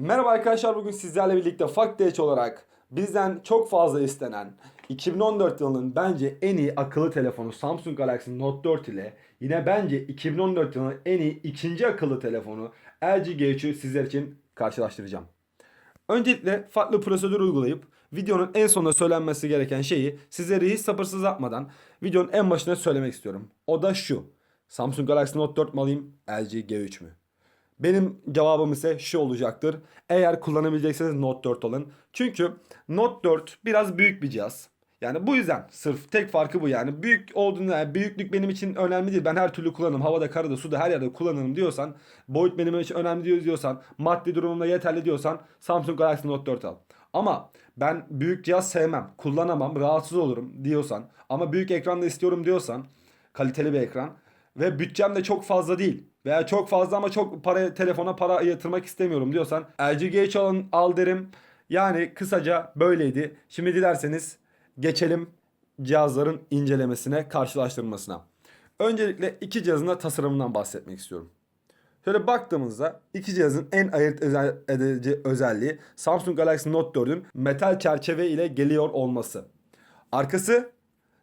Merhaba arkadaşlar bugün sizlerle birlikte Fact Edge olarak bizden çok fazla istenen 2014 yılının bence en iyi akıllı telefonu Samsung Galaxy Note 4 ile yine bence 2014 yılının en iyi ikinci akıllı telefonu LG G3'ü sizler için karşılaştıracağım. Öncelikle farklı prosedür uygulayıp videonun en sonunda söylenmesi gereken şeyi sizlere hiç sabırsız yapmadan videonun en başına söylemek istiyorum. O da şu. Samsung Galaxy Note 4 mu alayım LG G3 mü? Benim cevabım ise şu olacaktır. Eğer kullanabilecekseniz Note 4 alın. Çünkü Note 4 biraz büyük bir cihaz. Yani bu yüzden sırf tek farkı bu yani. Büyük olduğunda yani büyüklük benim için önemli değil. Ben her türlü kullanırım. Havada, karada, suda her yerde kullanırım diyorsan, boyut benim için önemli diyor diyorsan, maddi durumumda yeterli diyorsan Samsung Galaxy Note 4 al. Ama ben büyük cihaz sevmem, kullanamam, rahatsız olurum diyorsan ama büyük ekranda istiyorum diyorsan, kaliteli bir ekran ve bütçem de çok fazla değil veya çok fazla ama çok para telefona para yatırmak istemiyorum diyorsan LG G3 alın, al derim. Yani kısaca böyleydi. Şimdi dilerseniz geçelim cihazların incelemesine, karşılaştırmasına. Öncelikle iki cihazın da tasarımından bahsetmek istiyorum. Şöyle baktığımızda iki cihazın en ayırt edici özelliği Samsung Galaxy Note 4'ün metal çerçeve ile geliyor olması. Arkası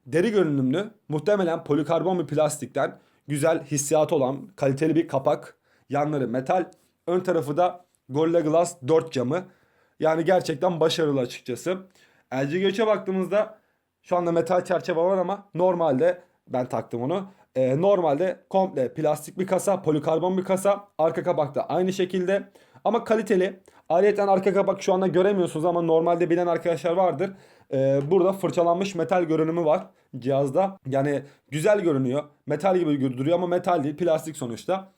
deri görünümlü, muhtemelen polikarbon bir plastikten güzel hissiyatı olan kaliteli bir kapak. Yanları metal, ön tarafı da Gorilla Glass 4 camı. Yani gerçekten başarılı açıkçası. LG G3'e baktığımızda şu anda metal çerçeve var ama normalde ben taktım onu. Ee, normalde komple plastik bir kasa, polikarbon bir kasa. Arka kapak da aynı şekilde. Ama kaliteli. Ayrıca arka kapak şu anda göremiyorsunuz ama normalde bilen arkadaşlar vardır. Ee, burada fırçalanmış metal görünümü var cihazda. Yani güzel görünüyor. Metal gibi duruyor ama metal değil plastik sonuçta.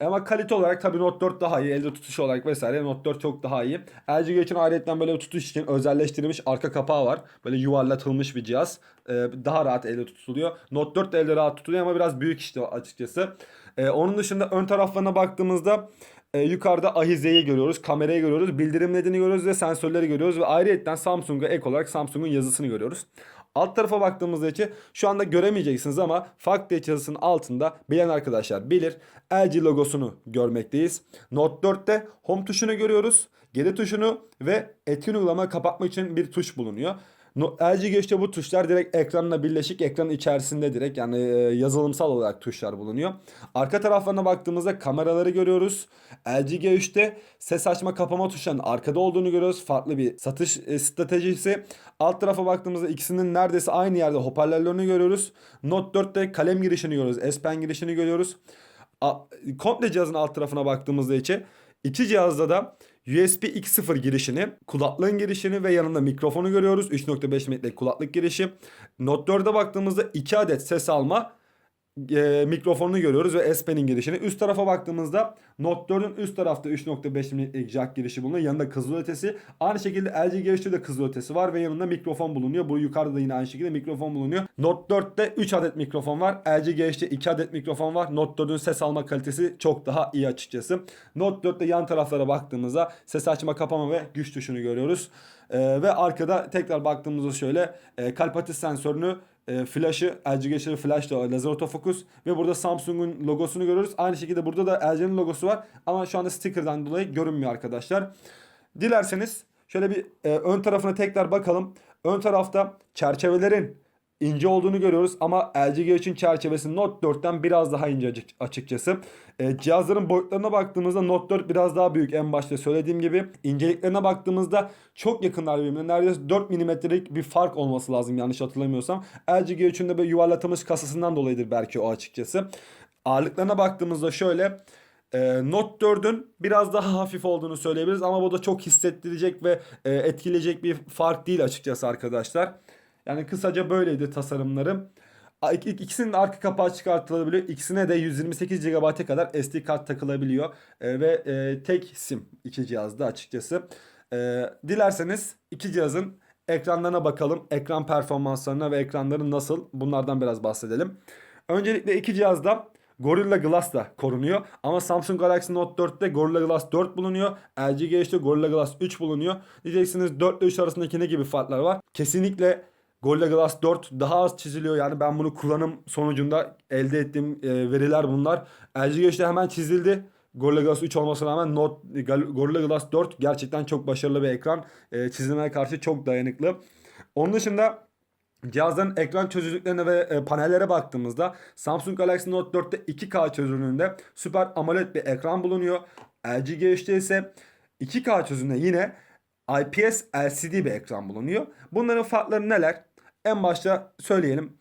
Ama kalite olarak tabii Note 4 daha iyi. Elde tutuşu olarak vesaire Note 4 çok daha iyi. LG için ayrıca böyle tutuş için özelleştirilmiş arka kapağı var. Böyle yuvarlatılmış bir cihaz. Ee, daha rahat elde tutuluyor. Note 4 de elde rahat tutuluyor ama biraz büyük işte açıkçası. Ee, onun dışında ön taraflarına baktığımızda e, yukarıda ahizeyi görüyoruz, kamerayı görüyoruz, bildirim ledini görüyoruz ve sensörleri görüyoruz ve ayrıca Samsung'a ek olarak Samsung'un yazısını görüyoruz. Alt tarafa baktığımızda içi şu anda göremeyeceksiniz ama Fact yazısının altında bilen arkadaşlar bilir. LG logosunu görmekteyiz. Note 4'te home tuşunu görüyoruz. Geri tuşunu ve etkin uygulama kapatmak için bir tuş bulunuyor. LG G3'te bu tuşlar direkt ekranla birleşik ekranın içerisinde direkt yani e, yazılımsal olarak tuşlar bulunuyor. Arka taraflarına baktığımızda kameraları görüyoruz. LG G3'te ses açma kapama tuşlarının arkada olduğunu görüyoruz. Farklı bir satış e, stratejisi. Alt tarafa baktığımızda ikisinin neredeyse aynı yerde hoparlörlerini görüyoruz. Note 4'te kalem girişini görüyoruz. S Pen girişini görüyoruz. Komple cihazın alt tarafına baktığımızda içi iki cihazda da USB 2.0 girişini, kulaklığın girişini ve yanında mikrofonu görüyoruz. 3.5 metrelik kulaklık girişi. Note 4'e baktığımızda 2 adet ses alma e, mikrofonunu görüyoruz ve S Pen'in girişini. Üst tarafa baktığımızda Note 4'ün üst tarafta 3.5 mm'lik jack girişi bulunuyor. Yanında kızıl ötesi. Aynı şekilde LG G3'te de kızıl ötesi var ve yanında mikrofon bulunuyor. Bu yukarıda da yine aynı şekilde mikrofon bulunuyor. Note 4'te 3 adet mikrofon var. LG G3'te 2 adet mikrofon var. Note 4'ün ses alma kalitesi çok daha iyi açıkçası. Note 4'te yan taraflara baktığımızda ses açma, kapama ve güç tuşunu görüyoruz. Ee, ve arkada tekrar baktığımızda şöyle e, kalp atış sensörünü e, flash'ı LG G3'te flash da lazer autofocus ve burada Samsung'un logosunu görüyoruz. Aynı şekilde burada da LG'nin logosu var ama şu anda sticker'dan dolayı görünmüyor arkadaşlar. Dilerseniz şöyle bir e, ön tarafına tekrar bakalım. Ön tarafta çerçevelerin ince olduğunu görüyoruz ama LG G3'ün çerçevesi Note 4'ten biraz daha ince açık- açıkçası. E, cihazların boyutlarına baktığımızda Note 4 biraz daha büyük en başta söylediğim gibi. İnceliklerine baktığımızda çok yakınlar birbirine. Neredeyse 4 milimetrelik bir fark olması lazım yanlış hatırlamıyorsam. LG G3'ün de böyle yuvarlatılmış kasasından dolayıdır belki o açıkçası. Ağırlıklarına baktığımızda şöyle e, Note 4'ün biraz daha hafif olduğunu söyleyebiliriz ama bu da çok hissettirecek ve e, etkileyecek bir fark değil açıkçası arkadaşlar. Yani kısaca böyleydi tasarımları. A- ik- ik- İkisinin arka kapağı çıkartılabiliyor. İkisine de 128 GB'a kadar SD kart takılabiliyor. E, ve e, tek sim iki cihazda açıkçası. E, dilerseniz iki cihazın ekranlarına bakalım. Ekran performanslarına ve ekranları nasıl bunlardan biraz bahsedelim. Öncelikle iki cihazda Gorilla Glass da korunuyor. Ama Samsung Galaxy Note 4'te Gorilla Glass 4 bulunuyor. LG G3'te Gorilla Glass 3 bulunuyor. Diyeceksiniz 4 ile 3 arasındaki ne gibi farklar var? Kesinlikle Gorilla Glass 4 daha az çiziliyor. Yani ben bunu kullanım sonucunda elde ettiğim e, veriler bunlar. LG G3'te hemen çizildi. Gorilla Glass 3 olmasına rağmen Note, Gorilla Glass 4 gerçekten çok başarılı bir ekran. E, çizilmeye karşı çok dayanıklı. Onun dışında Cihazların ekran çözünürlüklerine ve e, panellere baktığımızda Samsung Galaxy Note 4'te 2K çözünürlüğünde Super AMOLED bir ekran bulunuyor. LG G3'te ise 2K çözünürlüğünde yine IPS LCD bir ekran bulunuyor. Bunların farkları neler? En başta söyleyelim.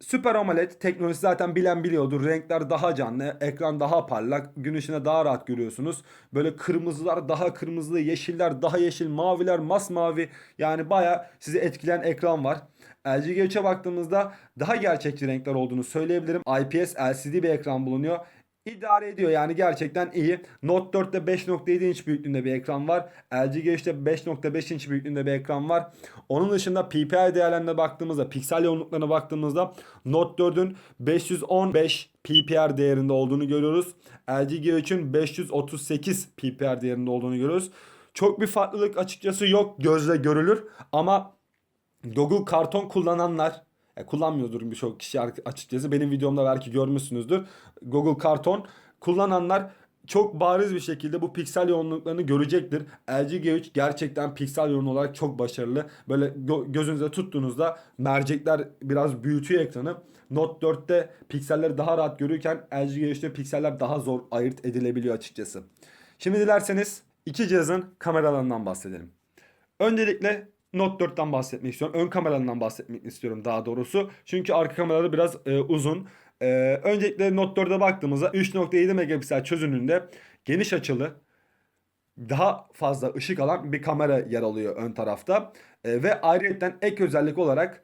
Super AMOLED teknolojisi zaten bilen biliyordur. Renkler daha canlı, ekran daha parlak, gün ışığında daha rahat görüyorsunuz. Böyle kırmızılar daha kırmızı, yeşiller daha yeşil, maviler masmavi. Yani baya sizi etkileyen ekran var. LG G3'e baktığımızda daha gerçekçi renkler olduğunu söyleyebilirim. IPS LCD bir ekran bulunuyor. İdare ediyor yani gerçekten iyi. Note 4'te 5.7 inç büyüklüğünde bir ekran var. LG G3'te 5.5 inç büyüklüğünde bir ekran var. Onun dışında PPI değerlerine baktığımızda, piksel yoğunluklarına baktığımızda Note 4'ün 515 PPR değerinde olduğunu görüyoruz. LG G3'ün 538 PPR değerinde olduğunu görüyoruz. Çok bir farklılık açıkçası yok gözle görülür ama Google karton kullananlar e, kullanmıyordur birçok kişi açıkçası. Benim videomda belki görmüşsünüzdür. Google karton kullananlar çok bariz bir şekilde bu piksel yoğunluklarını görecektir. LG G3 gerçekten piksel yoğun olarak çok başarılı. Böyle gö- gözünüze tuttuğunuzda mercekler biraz büyütüyor ekranı. Note 4'te pikselleri daha rahat görürken LG G3'te pikseller daha zor ayırt edilebiliyor açıkçası. Şimdi dilerseniz iki cihazın kameralarından bahsedelim. Öncelikle Note 4'ten bahsetmek istiyorum. Ön kameralarından bahsetmek istiyorum daha doğrusu. Çünkü arka kameraları biraz e, uzun. E, öncelikle Note 4'e baktığımızda 3.7 megapiksel çözünürlüğünde geniş açılı daha fazla ışık alan bir kamera yer alıyor ön tarafta. E, ve ayrıca ek özellik olarak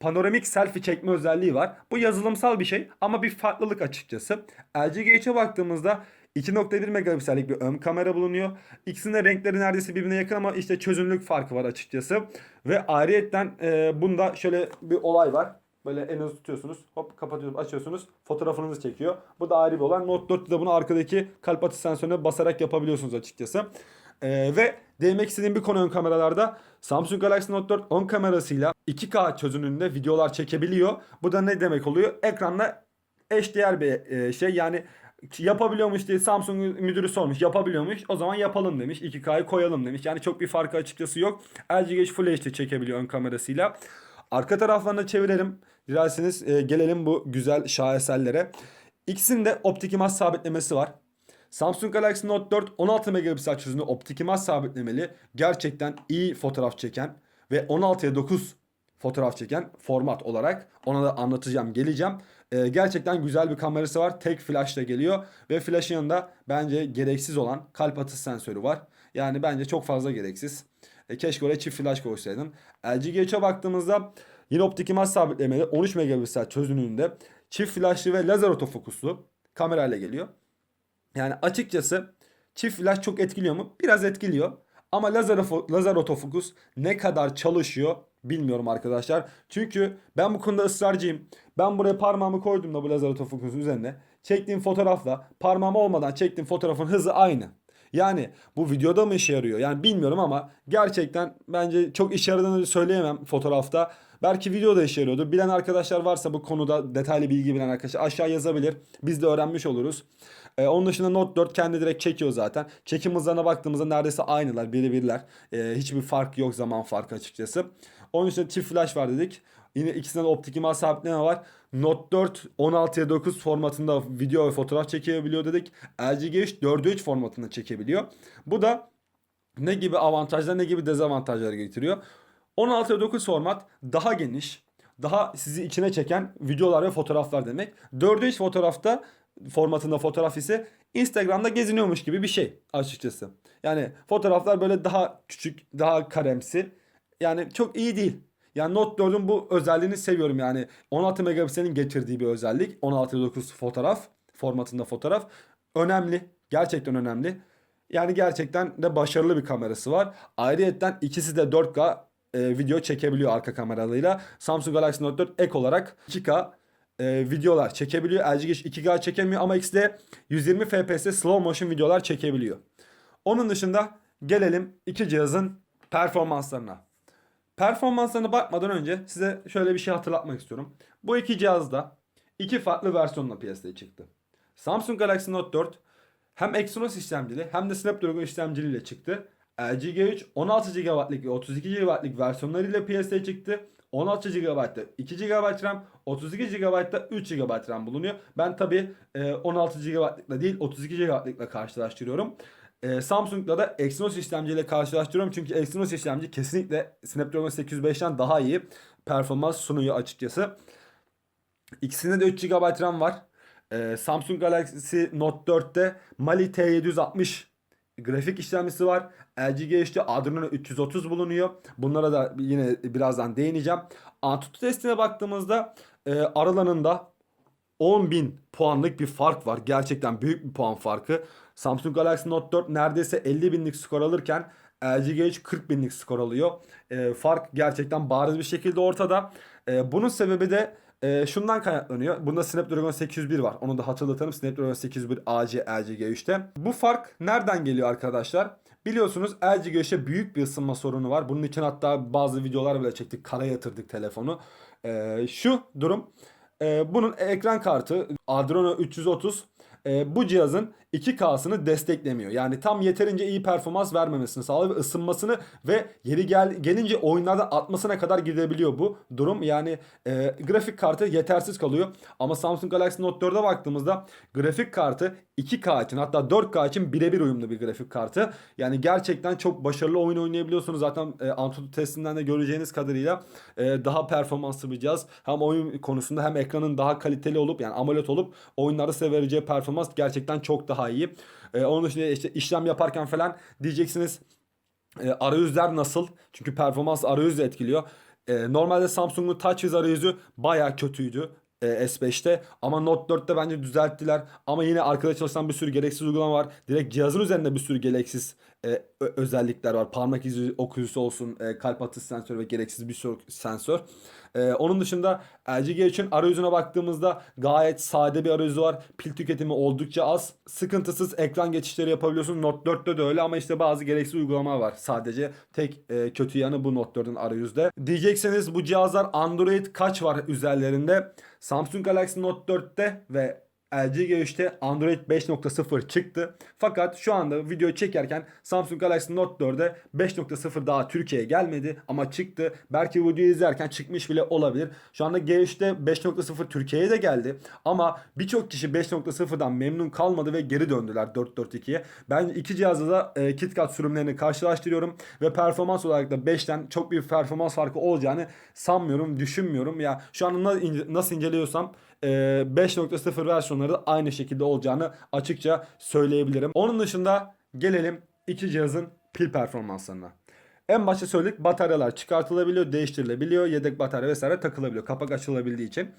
panoramik selfie çekme özelliği var. Bu yazılımsal bir şey ama bir farklılık açıkçası. LG G3'e baktığımızda 2.1 megapiksellik bir ön kamera bulunuyor. İkisinin de renkleri neredeyse birbirine yakın ama işte çözünürlük farkı var açıkçası. Ve ayrıyetten e, bunda şöyle bir olay var. Böyle elinizi tutuyorsunuz. Hop kapatıyorsunuz, açıyorsunuz. Fotoğrafınızı çekiyor. Bu da ayrı bir olay. Note 4'te de bunu arkadaki kalp atış sensörüne basarak yapabiliyorsunuz açıkçası. Ee, ve değinmek istediğim bir konu ön kameralarda Samsung Galaxy Note 4 ön kamerasıyla 2K çözünürlüğünde videolar çekebiliyor. Bu da ne demek oluyor? Ekranla eşdeğer bir e, şey. Yani yapabiliyormuş diye Samsung müdürü sormuş. Yapabiliyormuş. O zaman yapalım demiş. 2K'yı koyalım demiş. Yani çok bir farkı açıkçası yok. LG G3 Full HD çekebiliyor ön kamerasıyla. Arka taraflarını çevirelim. Dilerseniz e, gelelim bu güzel şahesellere. İkisinin de optik imaj sabitlemesi var. Samsung Galaxy Note 4 16 megapiksel çözünürlüğü optik imaj sabitlemeli. Gerçekten iyi fotoğraf çeken ve 16'ya 9 fotoğraf çeken format olarak ona da anlatacağım geleceğim. Ee, gerçekten güzel bir kamerası var. Tek flashla geliyor ve flashın yanında bence gereksiz olan kalp atış sensörü var. Yani bence çok fazla gereksiz. E, keşke oraya çift flash koysaydın. LG G3'e baktığımızda yine optik imaj sabitlemeli 13 megapiksel çözünürlüğünde çift flashlı ve lazer otofokuslu kamerayla geliyor. Yani açıkçası çift flash çok etkiliyor mu? Biraz etkiliyor. Ama lazer, lazer otofokus ne kadar çalışıyor bilmiyorum arkadaşlar. Çünkü ben bu konuda ısrarcıyım. Ben buraya parmağımı koydum da bu lazer otofokusun üzerine. Çektiğim fotoğrafla parmağım olmadan çektiğim fotoğrafın hızı aynı. Yani bu videoda mı işe yarıyor? Yani bilmiyorum ama gerçekten bence çok işe yaradığını söyleyemem fotoğrafta. Belki videoda işe yarıyordur. Bilen arkadaşlar varsa bu konuda detaylı bilgi bilen arkadaşlar aşağı yazabilir. Biz de öğrenmiş oluruz. Ee, onun dışında Note 4 kendi direkt çekiyor zaten. Çekim hızlarına baktığımızda neredeyse aynılar, birebirler. Ee, hiçbir fark yok zaman farkı açıkçası. Onun dışında çift flash var dedik. Yine ikisinden de optik imaj sabitleme var. Note 4 16'ya 9 formatında video ve fotoğraf çekebiliyor dedik. LG G3 4'e 3 formatında çekebiliyor. Bu da ne gibi avantajlar ne gibi dezavantajlar getiriyor. 16'ya 9 format daha geniş, daha sizi içine çeken videolar ve fotoğraflar demek. 4'e 3 fotoğrafta formatında fotoğraf ise Instagram'da geziniyormuş gibi bir şey açıkçası. Yani fotoğraflar böyle daha küçük, daha karemsi. Yani çok iyi değil. Yani Note 4'ün bu özelliğini seviyorum yani. 16 megapikselin getirdiği bir özellik. 16-9 fotoğraf formatında fotoğraf. Önemli. Gerçekten önemli. Yani gerçekten de başarılı bir kamerası var. Ayrıyeten ikisi de 4K e, video çekebiliyor arka kameralarıyla. Samsung Galaxy Note 4 ek olarak 2K e, videolar çekebiliyor. LG G3 2K çekemiyor ama ikisi de 120 FPS slow motion videolar çekebiliyor. Onun dışında gelelim iki cihazın performanslarına. Performanslarına bakmadan önce size şöyle bir şey hatırlatmak istiyorum. Bu iki cihazda iki farklı versiyonla piyasaya çıktı. Samsung Galaxy Note 4 hem Exynos işlemcili hem de Snapdragon işlemciliyle çıktı. LG G3 16 GB'lık ve 32 GB'lık versiyonlarıyla piyasaya çıktı. 16 GB'da 2 GB RAM, 32 GB'da 3 GB RAM bulunuyor. Ben tabi 16 GB'lıkla değil 32 GB'lıkla karşılaştırıyorum. E, Samsung'da da Exynos işlemciyle karşılaştırıyorum. Çünkü Exynos işlemci kesinlikle Snapdragon 805'ten daha iyi performans sunuyor açıkçası. İkisinde de 3 GB RAM var. Ee, Samsung Galaxy Note 4'te Mali T760 grafik işlemcisi var. LG G3'te Adreno 330 bulunuyor. Bunlara da yine birazdan değineceğim. Antutu testine baktığımızda e, aralarında 10.000 puanlık bir fark var. Gerçekten büyük bir puan farkı. Samsung Galaxy Note 4 neredeyse 50 binlik skor alırken LG G3 40 binlik skor alıyor. E, fark gerçekten bariz bir şekilde ortada. E, bunun sebebi de e, şundan kaynaklanıyor. Bunda Snapdragon 801 var. Onu da hatırlatalım. Snapdragon 801 AC LG G3'te. Bu fark nereden geliyor arkadaşlar? Biliyorsunuz LG G3'te büyük bir ısınma sorunu var. Bunun için hatta bazı videolar bile çektik. Kara yatırdık telefonu. E, şu durum. E, bunun ekran kartı Adreno 330 e, bu cihazın 2K'sını desteklemiyor. Yani tam yeterince iyi performans vermemesini sağlıyor ve ısınmasını ve yeri gel gelince oyunlardan atmasına kadar gidebiliyor bu durum. Yani e, grafik kartı yetersiz kalıyor. Ama Samsung Galaxy Note 4'e baktığımızda grafik kartı 2K için hatta 4K için birebir uyumlu bir grafik kartı. Yani gerçekten çok başarılı oyun oynayabiliyorsunuz. Zaten e, Antutu testinden de göreceğiniz kadarıyla e, daha performanslı bir cihaz. Hem oyun konusunda hem ekranın daha kaliteli olup yani AMOLED olup oyunlarda size vereceği performans gerçekten çok daha iyi. E, onun dışında işte işlem yaparken falan diyeceksiniz e, arayüzler nasıl? Çünkü performans arayüzü etkiliyor. E, normalde Samsung'un TouchWiz arayüzü baya kötüydü e, S5'te ama Note 4'te bence düzelttiler. Ama yine arkada çalışan bir sürü gereksiz uygulama var. Direkt cihazın üzerinde bir sürü gereksiz e, özellikler var. Parmak izi okuyucusu olsun, e, kalp atış sensörü ve gereksiz bir sürü sensör. E, onun dışında LG G3'ün arayüzüne baktığımızda gayet sade bir arayüzü var. Pil tüketimi oldukça az. Sıkıntısız ekran geçişleri yapabiliyorsun. Note 4'te de öyle ama işte bazı gereksiz uygulama var. Sadece tek e, kötü yanı bu Note 4'ün arayüzde. Diyecekseniz bu cihazlar Android kaç var üzerlerinde? Samsung Galaxy Note 4'te ve LG G3'te Android 5.0 çıktı. Fakat şu anda video çekerken Samsung Galaxy Note 4'e 5.0 daha Türkiye'ye gelmedi ama çıktı. Belki videoyu izlerken çıkmış bile olabilir. Şu anda G3'te 5.0 Türkiye'ye de geldi. Ama birçok kişi 5.0'dan memnun kalmadı ve geri döndüler 4.4.2'ye. Ben iki cihazda da e, KitKat sürümlerini karşılaştırıyorum ve performans olarak da 5'ten çok bir performans farkı olacağını sanmıyorum, düşünmüyorum. Ya şu an nasıl inceliyorsam 5.0 versiyonları da aynı şekilde olacağını açıkça söyleyebilirim. Onun dışında gelelim iki cihazın pil performanslarına. En başta söyledik bataryalar çıkartılabiliyor, değiştirilebiliyor, yedek batarya vesaire takılabiliyor kapak açılabildiği için.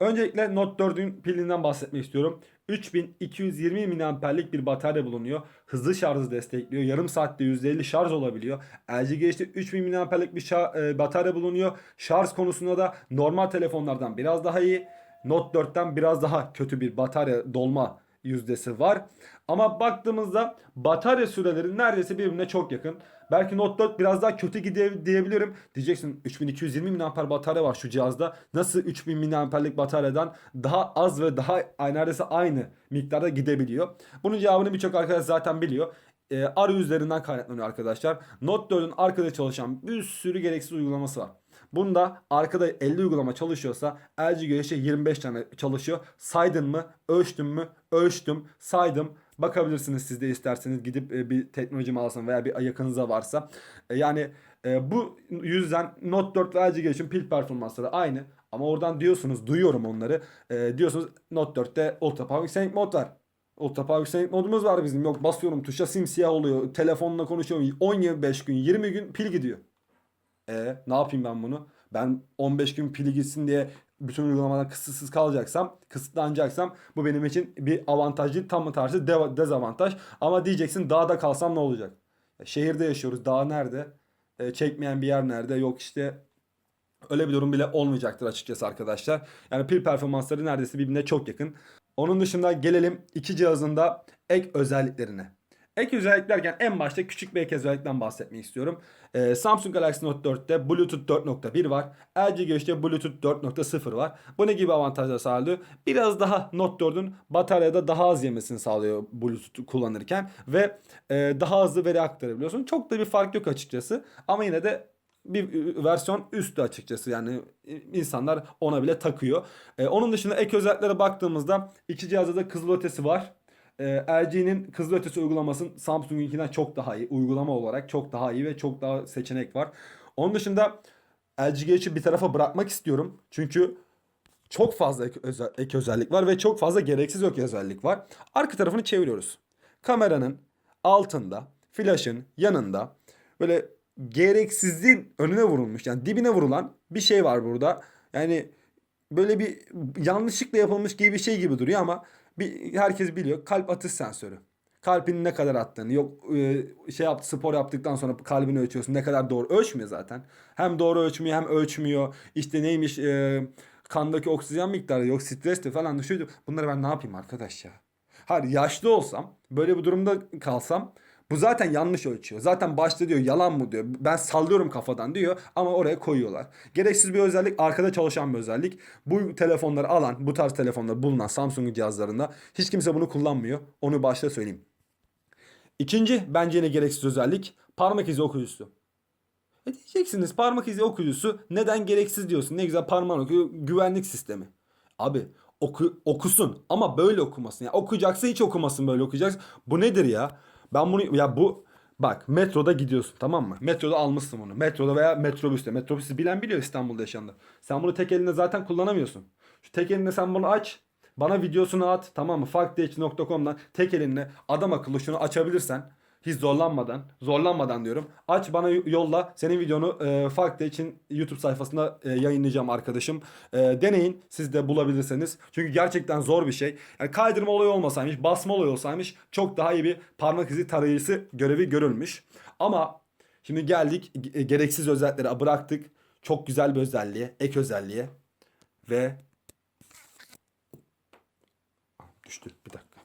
Öncelikle Note 4'ün pilinden bahsetmek istiyorum. 3220 mAh'lik bir batarya bulunuyor. Hızlı şarjı destekliyor. Yarım saatte %50 şarj olabiliyor. LG G3'te 3000 mAh'lik bir şa- e, batarya bulunuyor. Şarj konusunda da normal telefonlardan biraz daha iyi. Note 4'ten biraz daha kötü bir batarya dolma yüzdesi var. Ama baktığımızda batarya süreleri neredeyse birbirine çok yakın. Belki Note 4 biraz daha kötü gidiyor diyebilirim. Diyeceksin 3220 mAh batarya var şu cihazda. Nasıl 3000 mAh'lik bataryadan daha az ve daha neredeyse aynı miktarda gidebiliyor? Bunun cevabını birçok arkadaş zaten biliyor. E, arayüzlerinden kaynaklanıyor arkadaşlar. Note 4'ün arkada çalışan bir sürü gereksiz uygulaması var. Bunda arkada 50 uygulama çalışıyorsa LG G3'te 25 tane çalışıyor. Saydın mı? Ölçtün mü? Ölçtüm. Saydım. Bakabilirsiniz siz de isterseniz gidip e, bir teknoloji mağazasına veya bir yakınıza varsa. E, yani e, bu yüzden Note 4 ve LG G3'ün pil performansları aynı. Ama oradan diyorsunuz, duyuyorum onları. Diyorsunuz Note 4'te Ultra Power Sync mod var. Ultra Sync modumuz var bizim. Yok basıyorum tuşa simsiyah oluyor. Telefonla konuşuyorum. 15 gün 20 gün pil gidiyor. E ne yapayım ben bunu? Ben 15 gün pili gitsin diye bütün uygulamadan kısıtsız kalacaksam, kısıtlanacaksam bu benim için bir avantaj değil tam tersi deva- dezavantaj. Ama diyeceksin dağda kalsam ne olacak? Şehirde yaşıyoruz. Dağ nerede? E, çekmeyen bir yer nerede? Yok işte öyle bir durum bile olmayacaktır açıkçası arkadaşlar. Yani pil performansları neredeyse birbirine çok yakın. Onun dışında gelelim iki cihazın da ek özelliklerine. Ek özellik derken en başta küçük bir ek özellikten bahsetmek istiyorum. Ee, Samsung Galaxy Note 4'te Bluetooth 4.1 var. LG G3'te Bluetooth 4.0 var. Bu ne gibi avantajlar sağlıyor? Biraz daha Note 4'ün bataryada daha az yemesini sağlıyor Bluetooth kullanırken. Ve e, daha hızlı veri aktarabiliyorsun. Çok da bir fark yok açıkçası. Ama yine de bir versiyon üstü açıkçası yani insanlar ona bile takıyor. Ee, onun dışında ek özelliklere baktığımızda iki cihazda da kızıl ötesi var. Ee, LG'nin kızıl ötesi uygulaması Samsung'unkinden çok daha iyi. Uygulama olarak çok daha iyi ve çok daha seçenek var. Onun dışında LG G3'ü bir tarafa bırakmak istiyorum. Çünkü çok fazla ek, özel- ek özellik var ve çok fazla gereksiz ek özellik var. Arka tarafını çeviriyoruz. Kameranın altında, flaşın yanında böyle gereksizliğin önüne vurulmuş. Yani dibine vurulan bir şey var burada. Yani böyle bir yanlışlıkla yapılmış gibi bir şey gibi duruyor ama bir, herkes biliyor. Kalp atış sensörü. Kalbin ne kadar attığını yok e, şey yaptı spor yaptıktan sonra kalbini ölçüyorsun ne kadar doğru ölçmüyor zaten. Hem doğru ölçmüyor hem ölçmüyor. İşte neymiş e, kandaki oksijen miktarı yok stresti falan düşüyordu. Bunları ben ne yapayım arkadaş ya? Hayır yaşlı olsam böyle bir durumda kalsam bu zaten yanlış ölçüyor. Zaten başta diyor yalan mı diyor. Ben sallıyorum kafadan diyor ama oraya koyuyorlar. Gereksiz bir özellik arkada çalışan bir özellik. Bu telefonları alan bu tarz telefonlar bulunan Samsung cihazlarında hiç kimse bunu kullanmıyor. Onu başta söyleyeyim. İkinci bence yine gereksiz özellik parmak izi okuyucusu. E diyeceksiniz parmak izi okuyucusu neden gereksiz diyorsun? Ne güzel parmağın okuyor güvenlik sistemi. Abi oku, okusun ama böyle okumasın. Yani okuyacaksa hiç okumasın böyle okuyacaksın. Bu nedir ya? Ben bunu ya bu bak metroda gidiyorsun tamam mı? Metroda almışsın bunu. Metroda veya metrobüste. Metrobüsü bilen biliyor İstanbul'da yaşayanlar. Sen bunu tek eline zaten kullanamıyorsun. Şu tek eline sen bunu aç. Bana videosunu at tamam mı? Fakdh.com'dan tek elinle adam akıllı şunu açabilirsen hiç zorlanmadan, zorlanmadan diyorum. Aç bana yolla. Senin videonu e, Farklı için YouTube sayfasında e, yayınlayacağım arkadaşım. E, deneyin siz de bulabilirseniz. Çünkü gerçekten zor bir şey. Yani kaydırma olayı olmasaymış, basma olayı olsaymış çok daha iyi bir parmak izi tarayıcısı görevi görülmüş. Ama şimdi geldik e, gereksiz özellikleri bıraktık. Çok güzel bir özelliğe, ek özelliğe ve düştü bir dakika.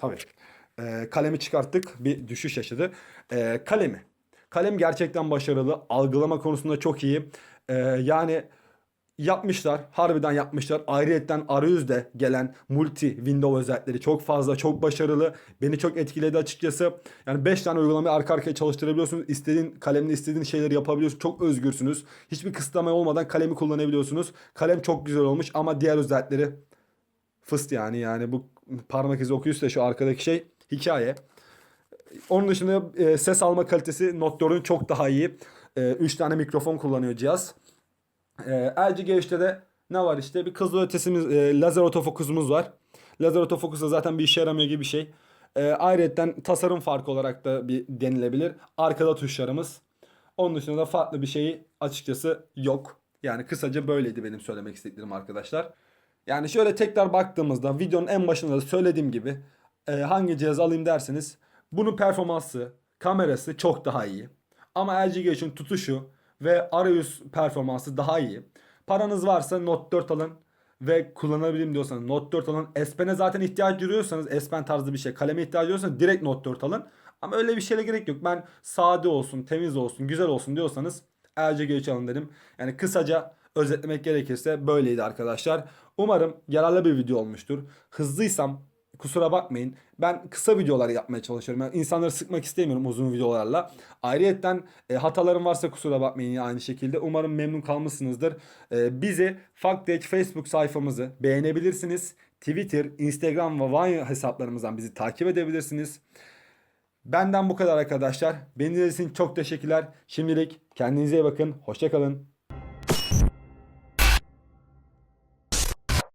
Tabii. Ee, kalemi çıkarttık. Bir düşüş yaşadı. Ee, kalemi. Kalem gerçekten başarılı. Algılama konusunda çok iyi. Ee, yani yapmışlar. Harbiden yapmışlar. Ayrıyetten arayüzde gelen multi window özellikleri çok fazla, çok başarılı. Beni çok etkiledi açıkçası. Yani 5 tane uygulamayı arka arkaya çalıştırabiliyorsunuz. İstediğin kalemle istediğin şeyleri yapabiliyorsunuz. Çok özgürsünüz. Hiçbir kısıtlama olmadan kalemi kullanabiliyorsunuz. Kalem çok güzel olmuş ama diğer özellikleri fıst yani. Yani bu parmak izi okuyucusu da şu arkadaki şey hikaye. Onun dışında e, ses alma kalitesi Note 4'ün çok daha iyi. 3 tane mikrofon kullanıyor cihaz. E, LG G3'te de ne var işte bir kızıl ötesimiz, e, lazer otofokusumuz var. Lazer otofokus da zaten bir işe yaramıyor gibi bir şey. E, ayrıca tasarım farkı olarak da bir denilebilir. Arkada tuşlarımız. Onun dışında da farklı bir şeyi açıkçası yok. Yani kısaca böyleydi benim söylemek istediklerim arkadaşlar. Yani şöyle tekrar baktığımızda videonun en başında da söylediğim gibi e, hangi cihaz alayım derseniz bunun performansı, kamerası çok daha iyi. Ama LG G3'ün tutuşu ve arayüz performansı daha iyi. Paranız varsa Note 4 alın ve kullanabilirim diyorsanız Note 4 alın. S Pen'e zaten ihtiyaç duyuyorsanız S Pen tarzı bir şey kaleme ihtiyaç duyuyorsanız direkt Note 4 alın. Ama öyle bir şeye gerek yok. Ben sade olsun, temiz olsun, güzel olsun diyorsanız LG G3 alın dedim. Yani kısaca özetlemek gerekirse böyleydi arkadaşlar. Umarım yararlı bir video olmuştur. Hızlıysam kusura bakmayın. Ben kısa videolar yapmaya çalışıyorum. Yani insanları sıkmak istemiyorum uzun videolarla. Ayrıyetten e, hatalarım varsa kusura bakmayın aynı şekilde. Umarım memnun kalmışsınızdır. E, bizi Fakdek Facebook sayfamızı beğenebilirsiniz. Twitter, Instagram ve Vine hesaplarımızdan bizi takip edebilirsiniz. Benden bu kadar arkadaşlar. Beni için çok teşekkürler. Şimdilik kendinize iyi bakın. Hoşçakalın.